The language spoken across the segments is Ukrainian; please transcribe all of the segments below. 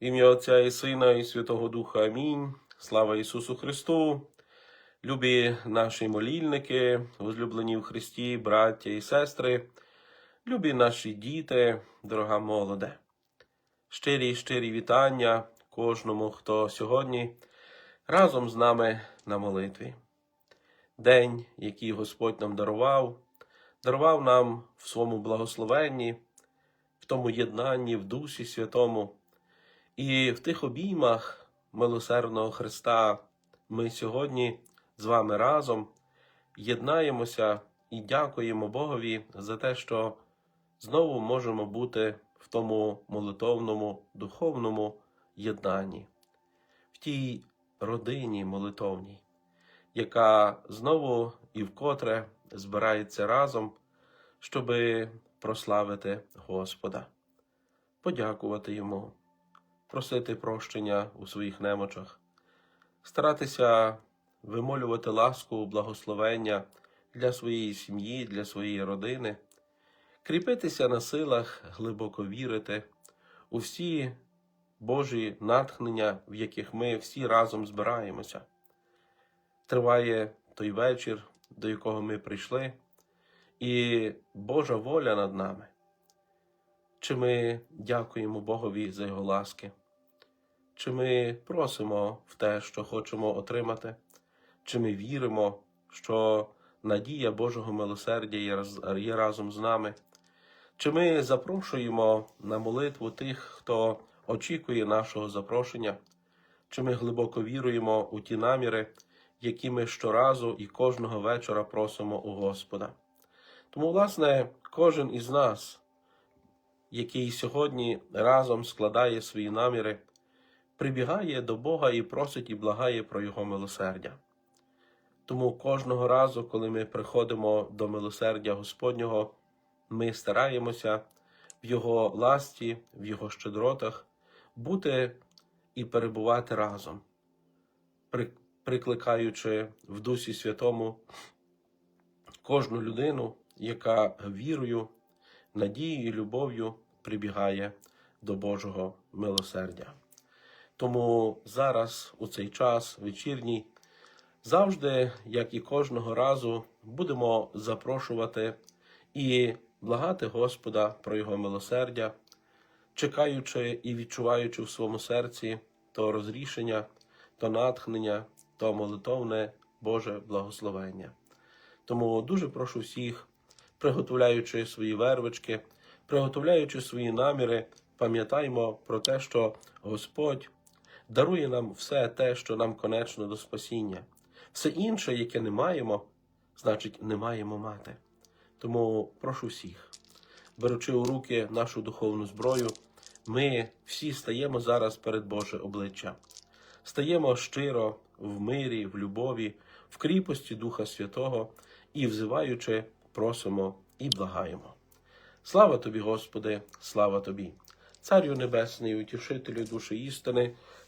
Ім'я Отця і Сина, і Святого Духа. Амінь. Слава Ісусу Христу. Любі наші молільники, возлюблені в Христі, браття і сестри, любі наші діти, дорога молоде. Щирі щирі вітання кожному, хто сьогодні разом з нами на молитві. День, який Господь нам дарував, дарував нам в своєму благословенні, в тому єднанні в Дусі Святому. І в тих обіймах милосердного Христа ми сьогодні з вами разом єднаємося і дякуємо Богові за те, що знову можемо бути в тому молитовному, духовному єднанні, в тій родині молитовній, яка знову і вкотре збирається разом, щоби прославити Господа, подякувати Йому просити прощення у своїх немочах, старатися вимолювати ласку, благословення для своєї сім'ї, для своєї родини, кріпитися на силах, глибоко вірити у всі Божі натхнення, в яких ми всі разом збираємося. Триває той вечір, до якого ми прийшли, і Божа воля над нами. Чи ми дякуємо Богові за Його ласки? Чи ми просимо в те, що хочемо отримати? Чи ми віримо, що надія Божого милосердя є, разом з нами? Чи ми запрошуємо на молитву тих, хто очікує нашого запрошення? Чи ми глибоко віруємо у ті наміри, які ми щоразу і кожного вечора просимо у Господа? Тому, власне, кожен із нас який сьогодні разом складає свої наміри, прибігає до Бога і просить і благає про Його милосердя. Тому кожного разу, коли ми приходимо до милосердя Господнього, ми стараємося в Його ласті, в Його щедротах бути і перебувати разом, прикликаючи в Дусі Святому кожну людину, яка вірою надією і любов'ю прибігає до Божого милосердя. Тому зараз, у цей час вечірній, завжди, як і кожного разу, будемо запрошувати і благати Господа про Його милосердя, чекаючи і відчуваючи в своєму серці то розрішення, то натхнення, то молитовне Боже благословення. Тому дуже прошу всіх приготовляючи свої вервички, приготовляючи свої наміри, пам'ятаймо про те, що Господь дарує нам все те, що нам конечно до спасіння. Все інше, яке не маємо, значить, не маємо мати. Тому прошу всіх, беручи у руки нашу духовну зброю, ми всі стаємо зараз перед Боже обличчя. Стаємо щиро в мирі, в любові, в кріпості Духа Святого і, взиваючи, просимо і благаємо. Слава тобі, Господи, слава тобі, Царю Небесний, утішителю душі істини,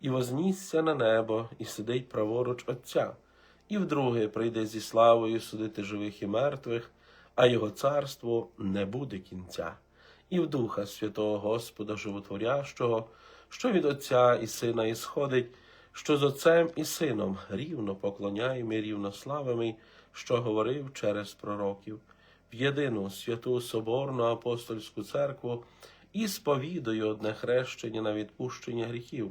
і вознісся на небо, і сидить праворуч Отця, і вдруге прийде зі славою судити живих і мертвих, а його царству не буде кінця. І в Духа Святого Господа Животворящого, що від Отця і Сина ісходить, що з Отцем і Сином рівно поклоняємо і рівно славимо, що говорив через пророків, в єдину святу Соборну апостольську церкву і сповідую одне хрещення на відпущення гріхів,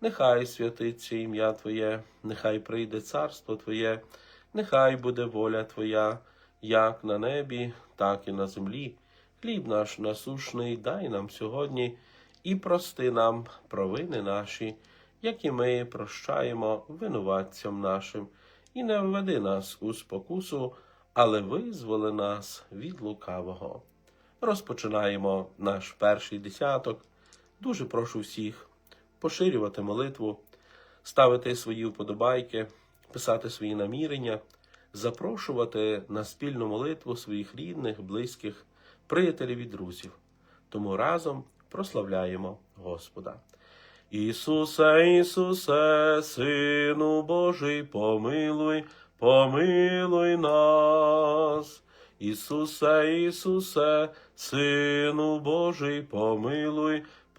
нехай святиться ім'я Твоє, нехай прийде царство Твоє, нехай буде воля Твоя, як на небі, так і на землі. Хліб наш насушний дай нам сьогодні і прости нам провини наші, як і ми прощаємо винуватцям нашим, і не введи нас у спокусу, але визволи нас від лукавого. Розпочинаємо наш перший десяток. Дуже прошу всіх поширювати молитву, ставити свої вподобайки, писати свої намірення, запрошувати на спільну молитву своїх рідних, близьких, приятелів і друзів. Тому разом прославляємо Господа. Ісусе, Ісусе, Сину Божий, помилуй, помилуй нас. Ісусе, Ісусе, Сину Божий, помилуй,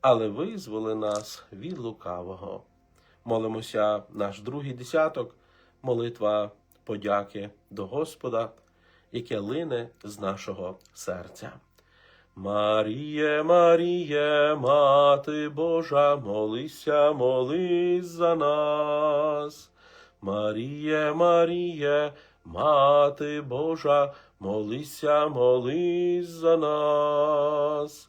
але визволи нас від лукавого. Молимося наш другий десяток, молитва подяки до Господа, яке лине з нашого серця. Маріє, Маріє, Мати Божа, молися, молись за нас. Маріє, Маріє, Мати Божа, молися, молись за нас.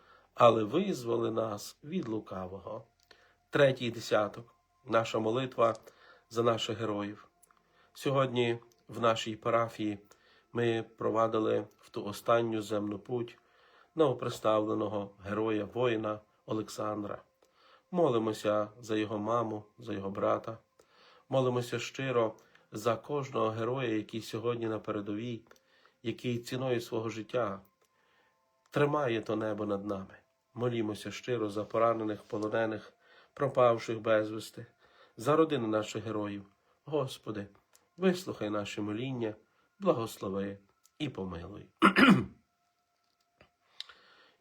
але визволи нас від лукавого. Третій десяток. Наша молитва за наших героїв. Сьогодні в нашій парафії ми провадили в ту останню земну путь новоприставленого героя воїна Олександра. Молимося за його маму, за його брата. Молимося щиро за кожного героя, який сьогодні на передовій, який ціною свого життя тримає то небо над нами. Молімося щиро за поранених, полонених, пропавших безвісти, за родини наших героїв. Господи, вислухай наше моління, благослови і помилуй.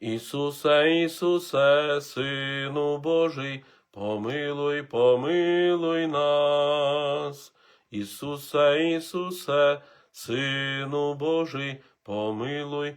Ісусе, Ісусе, Сину Божий, помилуй, помилуй нас. Ісусе, Ісусе, Сину Божий, помилуй,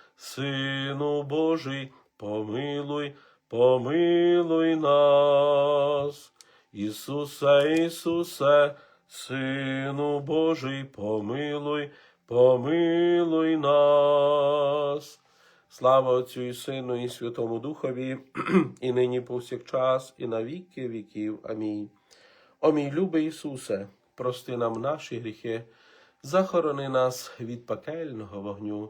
Сину Божий, помилуй, помилуй нас. Ісусе, Ісусе, Сину Божий, помилуй, помилуй нас. Слава Отцю і Сину, і Святому Духові, і нині повсякчас, і на віки віків. Амінь. О мій любий Ісусе, прости нам наші гріхи, захорони нас від пекельного вогню,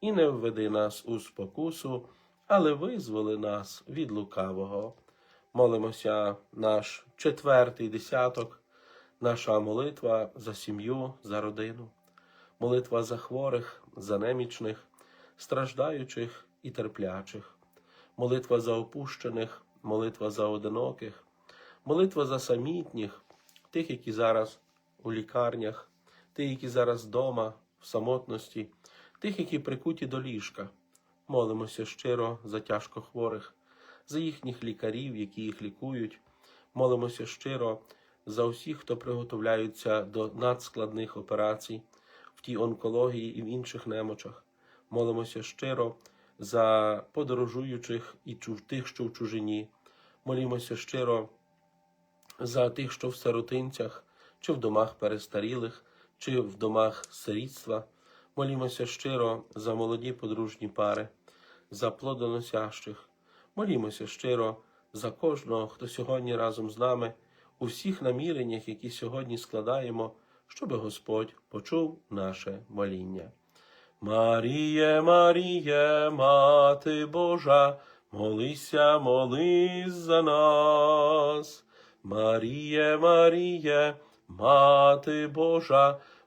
і не введи нас у спокусу, але визволи нас від лукавого. Молимося наш четвертий десяток, наша молитва за сім'ю, за родину, молитва за хворих, за немічних, страждаючих і терплячих, молитва за опущених, молитва за одиноких, молитва за самітніх, тих, які зараз у лікарнях, тих, які зараз вдома, в самотності, тих, які прикуті до ліжка. Молимося щиро за тяжко хворих, за їхніх лікарів, які їх лікують. Молимося щиро за усіх, хто приготовляються до надскладних операцій в тій онкології і в інших немочах. Молимося щиро за подорожуючих і тих, що в чужині. Молімося щиро за тих, що в сиротинцях, чи в домах перестарілих, чи в домах сирітства. Молімося щиро за молоді подружні пари, за плодоносящих. Молімося щиро за кожного, хто сьогодні разом з нами, у всіх наміреннях, які сьогодні складаємо, щоб Господь почув наше моління. Маріє, Маріє, Мати Божа, молися, молись за нас. Маріє, Маріє, Мати Божа,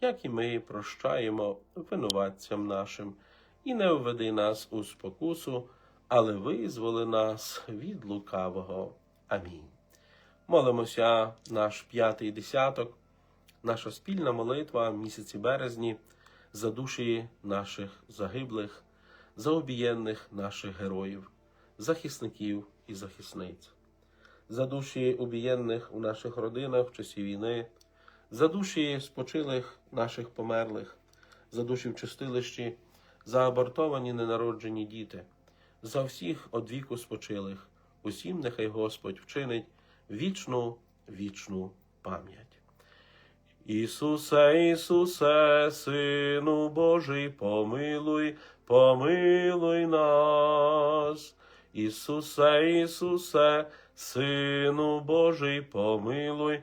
як і ми прощаємо винуватцям нашим, і не введи нас у спокусу, але визволи нас від лукавого. Амінь. Молимося наш п'ятий десяток, наша спільна молитва в місяці березні за душі наших загиблих, за обієнних наших героїв, захисників і захисниць, за душі обієнних у наших родинах в часі війни, за душі спочилих наших померлих, за душі в чистилищі, за абортовані ненароджені діти, за всіх одвіку спочилих, усім нехай Господь вчинить вічну, вічну пам'ять. Ісусе, Ісусе, Сину Божий, помилуй, помилуй нас. Ісусе, Ісусе, Сину Божий, помилуй,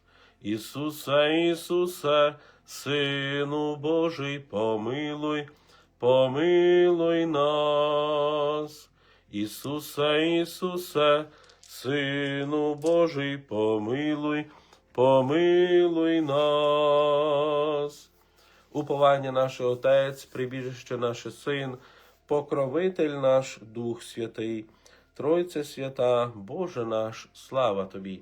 Ісусе, Ісусе, Сину Божий, помилуй, помилуй нас. Ісусе, Ісусе, Сину Божий, помилуй, помилуй нас. Уповання наше Отець, прибіжище наше Син, покровитель наш Дух Святий, Тройця свята, Боже наш, слава Тобі.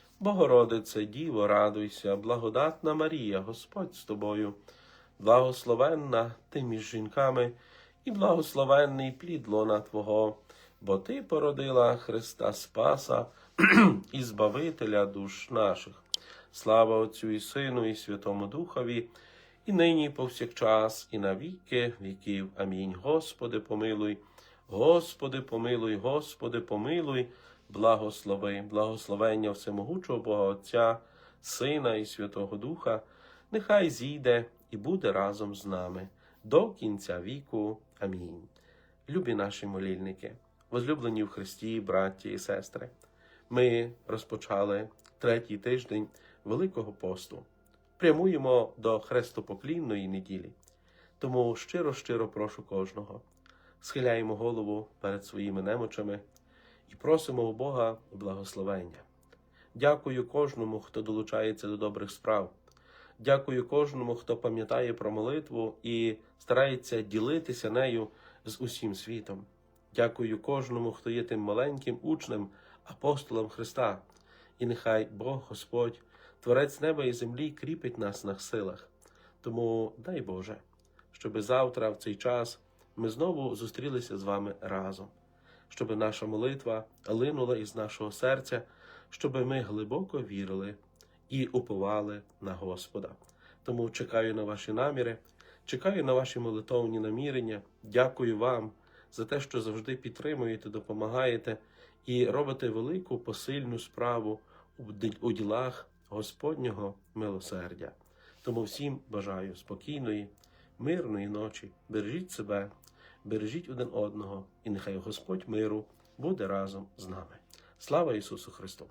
Богородице, Діво, радуйся, благодатна Марія, Господь з тобою, благословенна ти між жінками, і благословенний плід лона Твого, бо Ти породила Христа Спаса і Збавителя душ наших. Слава Отцю і Сину, і Святому Духові, і нині, повсякчас, і на віки віків. Амінь. Господи, помилуй, Господи, помилуй, Господи, помилуй, благослови, благословення всемогучого Бога Отця, Сина і Святого Духа, нехай зійде і буде разом з нами до кінця віку. Амінь. Любі наші молільники, возлюблені в Христі, браті і сестри. Ми розпочали третій тиждень Великого посту. Прямуємо до хрестопоклінної неділі. Тому щиро-щиро прошу кожного. Схиляємо голову перед своїми немочами і просимо у Бога благословення. Дякую кожному, хто долучається до добрих справ. Дякую кожному, хто пам'ятає про молитву і старається ділитися нею з усім світом. Дякую кожному, хто є тим маленьким учнем, апостолом Христа. І нехай Бог Господь, Творець неба і землі, кріпить нас на силах. Тому дай Боже, щоби завтра, в цей час, ми знову зустрілися з вами разом, щоби наша молитва линула із нашого серця, щоби ми глибоко вірили і уповали на Господа. Тому чекаю на ваші наміри, чекаю на ваші молитовні намірення. Дякую вам за те, що завжди підтримуєте, допомагаєте і робите велику посильну справу у ділах Господнього милосердя. Тому всім бажаю спокійної, мирної ночі. Бережіть себе, бережіть один одного, і нехай Господь миру буде разом з нами. Слава Ісусу Христу!